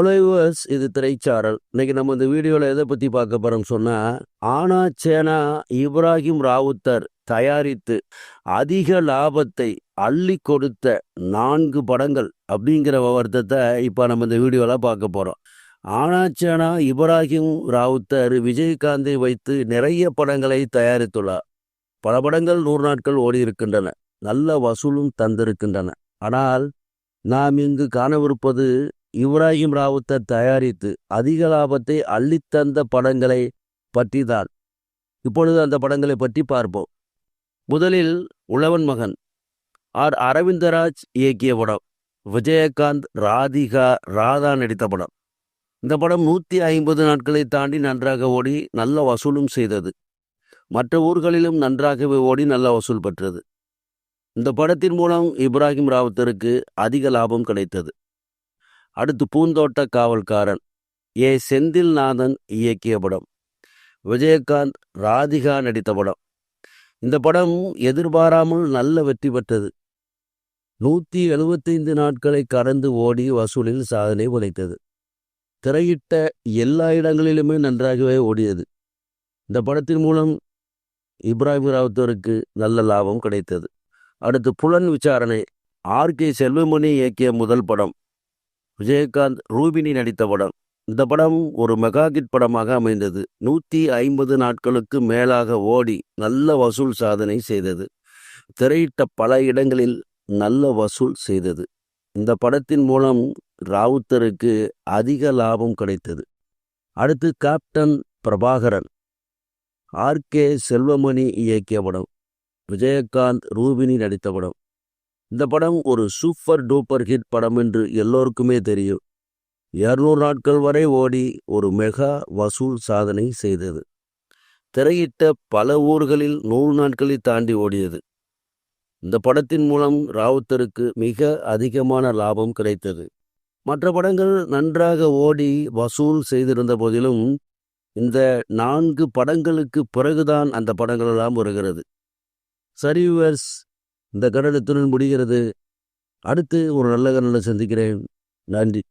ஒலைவர்ஸ் இது திரைச்சாரல். இன்னைக்கு நம்ம இந்த வீடியோவில் எதை பற்றி பார்க்க போகிறோம் சொன்னால் ஆனா சேனா இப்ராஹிம் ராவுத்தர் தயாரித்து அதிக லாபத்தை அள்ளி கொடுத்த நான்கு படங்கள் அப்படிங்கிற வருத்தத்தை இப்போ நம்ம இந்த வீடியோவில் பார்க்க போகிறோம் ஆனா சேனா இப்ராஹிம் ராவுத்தர் விஜயகாந்தை வைத்து நிறைய படங்களை தயாரித்துள்ளார். பல படங்கள் நூறு நாட்கள் ஓடி இருக்கின்றன. நல்ல வசூலும் தந்திருக்கின்றன. ஆனால் நாம் இங்கு காணவிருப்பது இப்ராஹிம் ராவுத்தர் தயாரித்து அதிக லாபத்தை அள்ளித்தந்த படங்களை பற்றி தான் இப்பொழுது அந்த படங்களை பற்றி பார்ப்போம். முதலில் உழவன் மகன். ஆர். அரவிந்தராஜ் இயக்கிய படம். விஜயகாந்த் ராதிகா ராதா நடித்த படம். இந்த படம் நூற்றி ஐம்பது நாட்களை தாண்டி நன்றாக ஓடி நல்ல வசூலும் செய்தது. மற்ற ஊர்களிலும் நன்றாகவே ஓடி நல்ல வசூல் பெற்றது. இந்த படத்தின் மூலம் இப்ராஹிம் ராவுத்தருக்கு அதிக லாபம் கிடைத்தது. அடுத்து பூந்தோட்ட காவல்காரன் ஏ. செந்தில்நாதன் இயக்கிய படம். விஜயகாந்த் ராதிகா நடித்த படம். இந்த படம் எதிர்பாராமல் நல்ல வெற்றி பெற்றது. நூற்றி எழுபத்தைந்து நாட்களை கடந்து ஓடி வசூலில் சாதனை உழைத்தது திரையிட்ட எல்லா இடங்களிலுமே நன்றாகவே ஓடியது. இந்த படத்தின் மூலம் இப்ராஹிம் ராவுத்தருக்கு நல்ல லாபம் கிடைத்தது. அடுத்து புலன் விசாரணை. ஆர். கே. செல்வமணி இயக்கிய முதல் படம். விஜயகாந்த் ரூபினி நடித்த படம். இந்த படம் ஒரு மெகா கிட் படமாக அமைந்தது. நூற்றி ஐம்பது நாட்களுக்கு மேலாக ஓடி நல்ல வசூல் சாதனை செய்தது. திரையிட்ட பல இடங்களில் நல்ல வசூல் செய்தது. இந்த படத்தின் மூலம் ராவுத்தருக்கு அதிக லாபம் கிடைத்தது. அடுத்து captain Prabhakaran. R K Selvamani இயக்கிய படம். விஜயகாந்த் ரூபினி நடித்த படம். இந்த படம் ஒரு சூப்பர் டூப்பர் ஹிட் படம் என்று எல்லோருக்குமே தெரியும். இருநூறு நாட்கள் வரை ஓடி ஒரு மெகா வசூல் சாதனை செய்தது. திரையிட்ட பல ஊர்களில் நூறு நாட்களை தாண்டி ஓடியது. இந்த படத்தின் மூலம் ராவுத்தருக்கு மிக அதிகமான லாபம் கிடைத்தது. மற்ற படங்கள் நன்றாக ஓடி வசூல் செய்திருந்த போதிலும் இந்த நான்கு படங்களுக்கு பிறகுதான் அந்த படங்களெல்லாம் வருகிறது. சரிவர்ஸ் இந்த கன்னடத்துடன் முடிகிறது. அடுத்து ஒரு நல்ல கடலை சந்திக்கிறேன். நன்றி.